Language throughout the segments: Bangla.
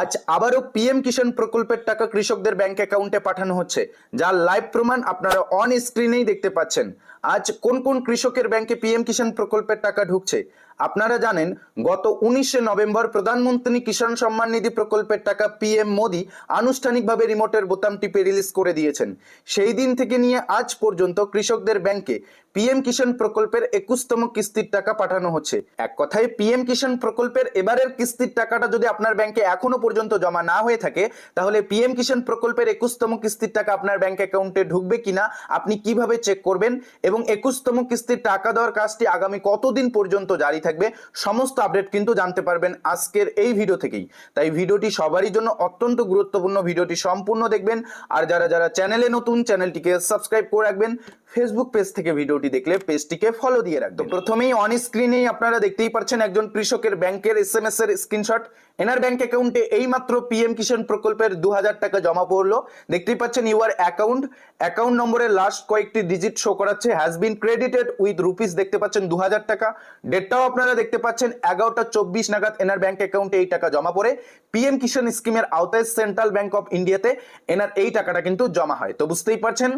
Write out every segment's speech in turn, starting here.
আজ আবারও পিএম কিষাণ প্রকল্পের টাকা কৃষকদের ব্যাংক অ্যাকাউন্টে পাঠানো হচ্ছে, যার লাইভ প্রমাণ আপনারা অন স্ক্রিনেই দেখতে পাচ্ছেন। আজ কোন কোন কৃষকের ব্যাংকে পিএম কিষাণ প্রকল্পের টাকা ঢুকছে? আপনারা জানেন, গত উনিশে নভেম্বর প্রধানমন্ত্রী কিষাণ সম্মান নিধি প্রকল্পের টাকা পিএম মোদি আনুষ্ঠানিকভাবে রিমোটের বোতাম টিপে রিলিজ করে দিয়েছেন। সেই দিন থেকে নিয়ে আজ পর্যন্ত কৃষকদের ব্যাংকে পিএম কিষাণ প্রকল্পের একুশতম কিস্তির টাকা পাঠানো হচ্ছে। এক কথায়, পিএম কিষাণ প্রকল্পের এবারের কিস্তির টাকাটা যদি আপনার ব্যাংকে এখনও পর্যন্ত জমা না হয়ে থাকে, তাহলে পিএম কিষাণ প্রকল্পের একুশতম কিস্তির টাকা আপনার ব্যাংক অ্যাকাউন্টে ঢুকবে কিনা, আপনি কীভাবে চেক করবেন এবং একুশতম কিস্তির টাকা দেওয়ার কাজটি আগামী কতদিন পর্যন্ত জারি থাকবে? সমস্ত আপডেট কিন্তু জানতে পারবেন আজকের এই ভিডিও থেকেই। তাই ভিডিওটি সবারই জন্য অত্যন্ত গুরুত্বপূর্ণ। ভিডিওটি সম্পূর্ণ দেখবেন। আর যারা যারা চ্যানেলে নতুন চ্যানেলটিকে সাবস্ক্রাইব করে রাখবেন ফেসবুক পেজ থেকে ভিডিওটি দেখলে পেজটিকে ফলো দিয়ে রাখবেন। প্রথমেই অন স্ক্রিনেই আপনারা দেখতেই পাচ্ছেন একজন কৃষকের ব্যাংকের এস এম এস এর স্ক্রিনশট এনার ব্যাংক অ্যাকাউন্টে এই মাত্র পিএম কিষাণ প্রকল্পের দু হাজার টাকা জমা পড়ল। দেখতেই পাচ্ছেন ইউআর অ্যাকাউন্ট অ্যাকাউন্ট নম্বরের লাস্ট কয়েকটি ডিজিট শো করাচ্ছে। Has been credited with rupees দেখতে পাচ্ছেন দু হাজার টাকা। ডেটটাও আপনারা দেখতে পাচ্ছেন এগারোটা চব্বিশ নাগাদ এনার ব্যাংক অ্যাকাউন্টে এই টাকা জমা পড়ে। পিএম কিষাণ স্কিমের আওতায় সেন্ট্রাল ব্যাংক অফ ইন্ডিয়াতে এনার এই টাকাটা কিন্তু জমা হয়। তো বুঝতেই পারছেন?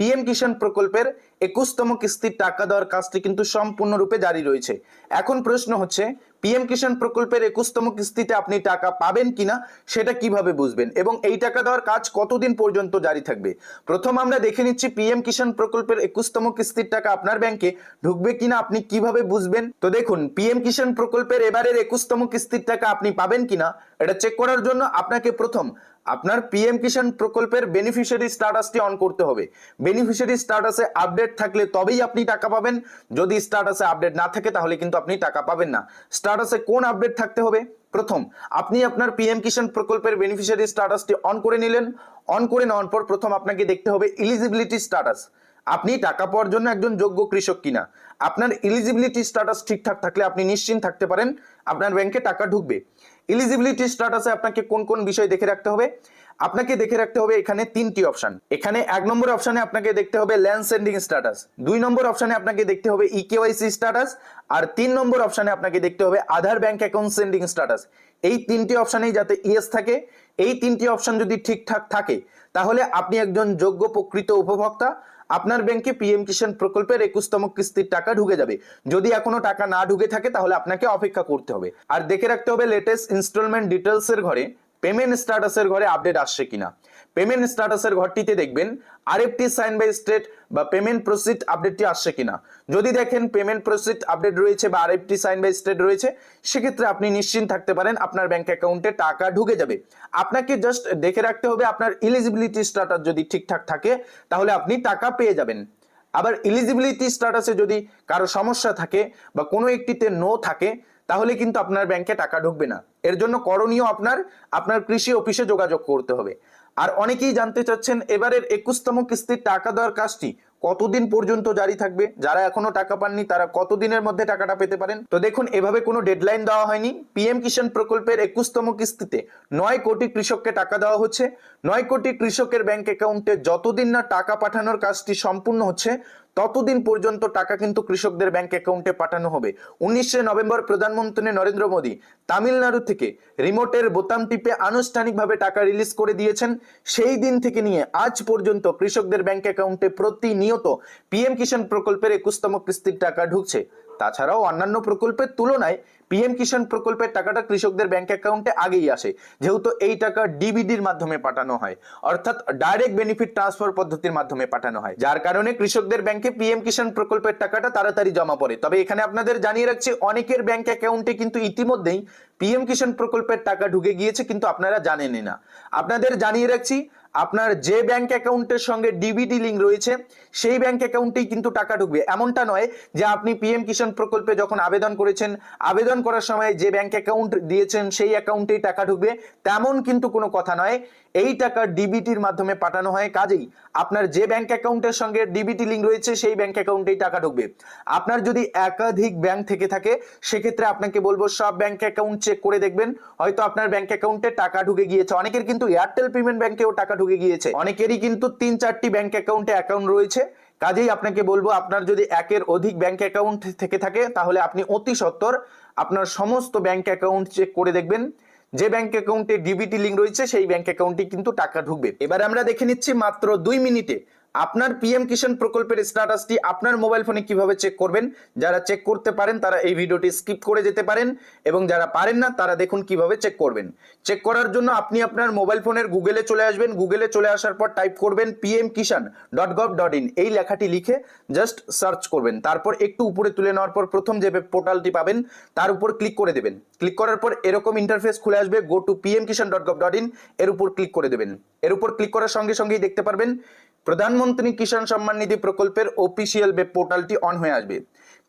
পিএম কিষাণ প্রকল্পের একুশতম কিস্তির টাকা দেওয়ার কাজটি কিন্তু সম্পূর্ণরূপে জারি রয়েছে। এখন প্রশ্ন হচ্ছে, পিএম কিষাণ প্রকল্পের একুশতম কিস্তিতে আপনি টাকা পাবেন কিনা, সেটা কীভাবে বুঝবেন? এবং এই টাকা দেওয়ার কাজ কতদিন পর্যন্ত জারি থাকবে? প্রথম আমরা দেখে নিচ্ছি, পিএম কিষাণ প্রকল্পের একুশতম কিস্তির টাকা আপনার ব্যাংকে ঢুকবে কিনা, আপনি কীভাবে বুঝবেন? তো দেখুন, পিএম কিষাণ প্রকল্পের এবারের একুশতম কিস্তির টাকা আপনি পাবেন কিনা, এটা চেক করার জন্য আপনাকে প্রথম আপনার পিএম কিষাণ প্রকল্পের বেনিফিশিয়ারি স্ট্যাটাসটি অন করতে হবে। বেনিফিশিয়ারি স্ট্যাটাসে আপডেট থাকলে তবেই আপনি টাকা পাবেন। যদি স্ট্যাটাসে আপডেট না থাকে, তাহলে কিন্তু আপনি টাকা পাবেন না। স্ট্যাটাসে কোন আপডেট থাকতে হবে? প্রথম, আপনি আপনার পিএম কিষাণ প্রকল্পের বেনিফিশিয়ারি স্ট্যাটাসটি অন করে নিলেন। অন করে নেওয়ার পর প্রথম আপনাকে দেখতে হবে এলিজিবিলিটি স্ট্যাটাস আপনি টাকা পাওয়ার জন্য একজন যোগ্য কৃষক কিনা। আপনার এলিজিবিলিটি স্ট্যাটাস ঠিকঠাক থাকলে আপনি নিশ্চিন্ত থাকতে পারেন। আপনার ব্যাংকে টাকা ঢুকবে। এলিজিবিলিটি স্ট্যাটাসে আপনাকে কোন কোন বিষয় দেখে রাখতে হবে? আপনাকে দেখে রাখতে হবে এখানে তিনটি অপশন এখানে এক নম্বর অপশনে আপনাকে দেখতে হবে ল্যান্ড সেন্ডিং স্ট্যাটাস দুই নম্বর অপশনে আপনাকে দেখতে হবে ইকেওয়াইসি স্ট্যাটাস আর তিন নম্বর অপশনে আপনাকে দেখতে হবে Aadhaar bank account sending status এই তিনটি অপশনেই যাতে ইয়েস থাকে এই তিনটি অপশন যদি ঠিকঠাক থাকে, তাহলে আপনি একজন যোগ্য প্রকৃত উপভোক্তা, আপনার ব্যাংকে পিএম কিষাণ প্রকল্পের একুশতম কিস্তির টাকা ঢুকে যাবে। যদি এখনও টাকা না ঢুকে থাকে, তাহলে আপনাকে অপেক্ষা করতে হবে। আর দেখে রাখতে হবে লেটেস্ট ইনস্টলমেন্ট ডিটেলসের ঘরে পেমেন্ট স্ট্যাটাসের ঘরে আপডেট আসছে কিনা। পেমেন্ট স্ট্যাটাসের ঘরটিতে দেখবেন আরএফটি সাইন বাই স্টেট বা পেমেন্ট প্রসিড আপডেটটি আসছে কিনা। যদি দেখেন পেমেন্ট প্রসিড আপডেট রয়েছে বা আরএফটি সাইন বাই স্টেট রয়েছে, সেক্ষেত্রে আপনি নিশ্চিন্ত থাকতে পারেন আপনার ব্যাংক অ্যাকাউন্টে টাকা ঢুকে যাবে। আপনাকে জাস্ট দেখে রাখতে হবে আপনার এলিজিবিলিটি স্ট্যাটাস যদি ঠিকঠাক থাকে, তাহলে আপনি টাকা পেয়ে যাবেন। আবার এলিজিবিলিটি স্ট্যাটাসে যদি কারও সমস্যা থাকে বা কোনো একটিতে নো থাকে তাহলে কিন্তু আপনার ব্যাংকে টাকা ঢুকবে না। এর জন্য করণীয় আপনার আপনার কৃষি অফিসে যোগাযোগ করতে হবে। আর অনেকেই জানতে চাচ্ছেন, এবারের একুশতম কিস্তির টাকা দেওয়ার কাজটি কতদিন পর্যন্ত জারি থাকবে? যারা এখনও টাকা পাননি, তারা কতদিনের মধ্যে টাকাটা পেতে পারেন? তো দেখুন, এভাবে কোনো ডেডলাইন দেওয়া হয়নি। পিএম কিষাণ প্রকল্পের একুশতম কিস্তিতে নয় কোটি কৃষককে টাকা দেওয়া হচ্ছে। নয় কোটি কৃষকের ব্যাংক অ্যাকাউন্টে যতদিন না টাকা পাঠানোর কাজটি সম্পূর্ণ হচ্ছে ততদিন পর্যন্ত টাকা কিন্তু কৃষকদের ব্যাংক অ্যাকাউন্টে পাঠানো হবে। উনিশে নভেম্বর প্রধানমন্ত্রী নরেন্দ্র মোদী তামিলনাড়ু থেকে রিমোটের বোতাম টিপে আনুষ্ঠানিকভাবে টাকা রিলিজ করে দিয়েছেন। সেই দিন থেকে নিয়ে আজ পর্যন্ত কৃষকদের ব্যাংক অ্যাকাউন্টে প্রতিনিয়ত পিএম কিষাণ প্রকল্পের একুশতম কিস্তির টাকা ঢুকছে। তাছাড়াও অন্যান্য প্রকল্পের তুলনায় পিএম কিষাণ প্রকল্পের টাকাটা কৃষকদের ব্যাংক অ্যাকাউন্টে আগেই আসে, যেহেতু এই টাকা ডিবিডির মাধ্যমে পাঠানো হয়, অর্থাৎ ডাইরেক্ট বেনিফিট ট্রান্সফার পদ্ধতির মাধ্যমে পাঠানো হয়। যার কারণে কৃষকদের ব্যাংকে পিএম কিষাণ প্রকল্পের টাকাটা তাড়াতাড়ি জমা পড়ে। তবে এখানে আপনাদের জানিয়ে রাখছি, অনেকের ব্যাংক অ্যাকাউন্টে কিন্তু ইতিমধ্যেই পিএম কিষাণ প্রকল্পের টাকা ঢুকে গিয়েছে, কিন্তু আপনারা জানেনই না। আপনাদের জানিয়ে রাখছি, আপনার যে ব্যাংক অ্যাকাউন্টের সঙ্গে ডিবিডি লিঙ্ক রয়েছে, সেই ব্যাংক অ্যাকাউন্টেই কিন্তু টাকা ঢুকবে। এমনটা নয় যে আপনি পিএম কিষাণ প্রকল্পে যখন আবেদন করেছেন, আবেদন করার সময় যে ব্যাংক অ্যাকাউন্ট দিয়েছেন সেই অ্যাকাউন্টেই টাকা ঢুকবে, তেমন কিন্তু কোনো কথা নয়। এই টাকা ডিবিটির মাধ্যমে পাঠানো হয়। কাজেই আপনার যে ব্যাংক অ্যাকাউন্টের সঙ্গে ডিবিটি লিঙ্ক রয়েছে, সেই ব্যাংক অ্যাকাউন্টেই টাকা ঢুকবে। আপনার যদি একাধিক ব্যাংক থেকে থাকে, সেক্ষেত্রে আপনাকে বলব সব ব্যাংক অ্যাকাউন্ট চেক করে দেখবেন। হয়তো আপনার ব্যাংক অ্যাকাউন্টে টাকা ঢুকে গিয়েছে। অনেকের কিন্তু এয়ারটেল পেমেন্ট ব্যাংকেও টাকা ঢুকে গিয়েছে। অনেকেরই কিন্তু তিন চারটি ব্যাংক অ্যাকাউন্টে অ্যাকাউন্ট রয়েছে। কাজেই আপনাকে বলব, আপনার যদি একের অধিক ব্যাংক অ্যাকাউন্ট থেকে থাকে, তাহলে আপনি অতি সত্বর আপনার সমস্ত ব্যাংক অ্যাকাউন্ট চেক করে দেখবেন। যে ব্যাংক অ্যাকাউন্টে ডিবিটি লিঙ্ক রয়েছে, সেই ব্যাংক অ্যাকাউন্টে কিন্তু টাকা ঢুকবে। এবার আমরা দেখে নিচ্ছি মাত্র দুই মিনিটে আপনার পিএম কিষাণ প্রকল্পের স্ট্যাটাসটি আপনার মোবাইল ফোনে কীভাবে চেক করবেন? যারা চেক করতে পারেন, তারা এই ভিডিওটি স্কিপ করে যেতে পারেন এবং যারা পারেন না, তারা দেখুন কীভাবে চেক করবেন। চেক করার জন্য আপনি আপনার মোবাইল ফোনের গুগলে চলে আসবেন। গুগলে চলে আসার পর টাইপ করবেন PM Kisan dot gov dot in এই লেখাটি লিখে জাস্ট সার্চ করবেন। তারপর একটু উপরে তুলে নেওয়ার পর প্রথম যে পোর্টালটি পাবেন, তার উপর ক্লিক করে দেবেন। ক্লিক করার পর এরকম ইন্টারফেস খুলে আসবে go to PM Kisan dot gov dot in এর উপর ক্লিক করে দেবেন। এর উপর ক্লিক করার সঙ্গে সঙ্গেই দেখতে পারবেন প্রধানমন্ত্রী কিষাণ সম্মান নিধি প্রকল্পের অফিসিয়াল ওয়েব পোর্টালটি অন হয়ে আসবে।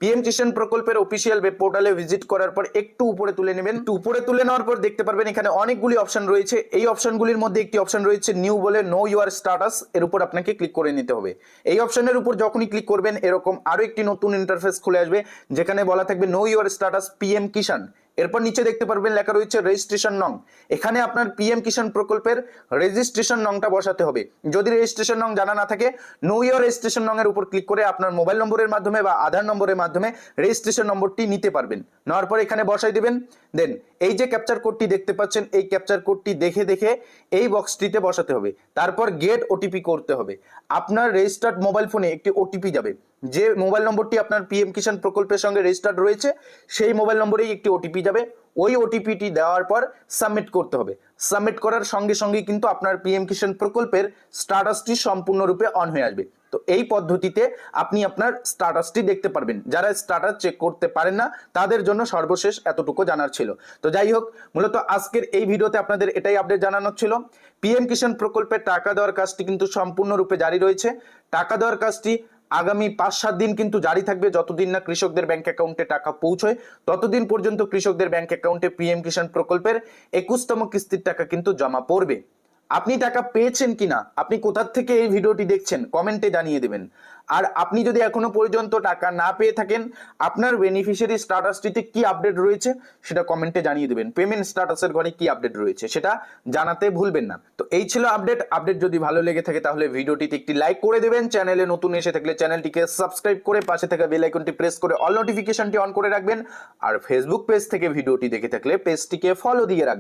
পিএম কিষাণ প্রকল্পের অফিসিয়াল ওয়েব পোর্টালে ভিজিট করার পর একটু উপরে তুলে নেবেন। একটু উপরে তুলে নেওয়ার পর দেখতে পারবেন এখানে অনেকগুলি অপশন রয়েছে। এই অপশনগুলির মধ্যে একটি অপশন রয়েছে নিউ বলে নো ইউর স্ট্যাটাস এর উপর আপনাকে ক্লিক করে নিতে হবে। এই অপশনের উপর যখনই ক্লিক করবেন, এরকম আরও একটি নতুন ইন্টারফেস খুলে আসবে, যেখানে বলা থাকবে know your status PM Kisan. এরপর নিচে দেখতে পারবেন লেখা রয়েছে রেজিস্ট্রেশন নং। এখানে আপনার পিএম কিষাণ প্রকল্পের রেজিস্ট্রেশন নংটা বসাতে হবে। যদি রেজিস্ট্রেশন নং জানা না থাকে নো ইয়র রেজিস্ট্রেশন নং এর উপর ক্লিক করে আপনার মোবাইল নম্বরের মাধ্যমে বা আধার নম্বরের মাধ্যমে রেজিস্ট্রেশন নম্বরটি নিতে পারবেন। নেওয়ার পর এখানে বসাই দিবেন দেন এই যে ক্যাপচার কোডটি দেখতে পাচ্ছেন, এই ক্যাপচার কোডটি দেখে দেখে এই বক্সটিতে বসাতে হবে। তারপর গেট ওটিপি করতে হবে। আপনার রেজিস্টার্ড মোবাইল ফোনে একটি ওটিপি যাবে। যে মোবাইল নম্বরটি আপনার পিএম কিষাণ প্রকল্পের সঙ্গে রেজিস্টার্ড রয়েছে, সেই মোবাইল নম্বরেই একটি ওটিপি যাবে। ওই ওটিপিটি দেওয়ার পর সাবমিট করতে হবে। সাবমিট করার সঙ্গে সঙ্গে কিন্তু আপনার পিএম কিষাণ প্রকল্পের স্ট্যাটাসটি সম্পূর্ণরূপে অন হয়ে আসবে। তো এই পদ্ধতিতে আপনি আপনার স্ট্যাটাসটি দেখতে পারবেন। যারা স্ট্যাটাস চেক করতে পারেন না, তাদের জন্য সর্বশেষ এতটুকু জানার ছিল। তো যাই হোক, মূলত আজকের এই ভিডিওতে আপনাদের এটাই আপডেট জানানোর ছিল। পিএম কিষাণ প্রকল্পের টাকা দেওয়ার কাজটি কিন্তু সম্পূর্ণরূপে জারি রয়েছে। টাকা দেওয়ার কাজটি আগামী পাঁচ সাত দিন কিন্তু জারি থাকবে। যতদিন না কৃষকদের ব্যাংক অ্যাকাউন্টে টাকা পৌঁছয়, ততদিন পর্যন্ত কৃষকদের ব্যাংক অ্যাকাউন্টে পিএম কিষাণ প্রকল্পের একুশতম কিস্তির টাকা কিন্তু জমা পড়বে। আপনি টাকা পেয়েছেন কিনা? আপনি কোথার থেকে এই ভিডিওটি দেখছেন? কমেন্টে জানিয়ে দেবেন। আর আপনি যদি এখনও পর্যন্ত টাকা না পেয়ে থাকেন, আপনার বেনিফিশিয়ারি স্ট্যাটাসটিতে কি আপডেট রয়েছে সেটা কমেন্টে জানিয়ে দেবেন। পেমেন্ট স্ট্যাটাসের ঘরে কি আপডেট রয়েছে সেটা জানাতে ভুলবেন না। তো এই ছিল আপডেট আপডেট যদি ভালো লেগে থাকে তাহলে ভিডিওটিতে একটি লাইক করে দেবেন। চ্যানেলে নতুন এসে থাকলে চ্যানেলটিকে সাবস্ক্রাইব করে পাশে থাকা বেল আইকনটি প্রেস করে অল নোটিফিকেশনটি অন করে রাখবেন। আর ফেসবুক পেজ থেকে ভিডিওটি দেখে থাকলে পেজটিকে ফলো দিয়ে রাখবেন।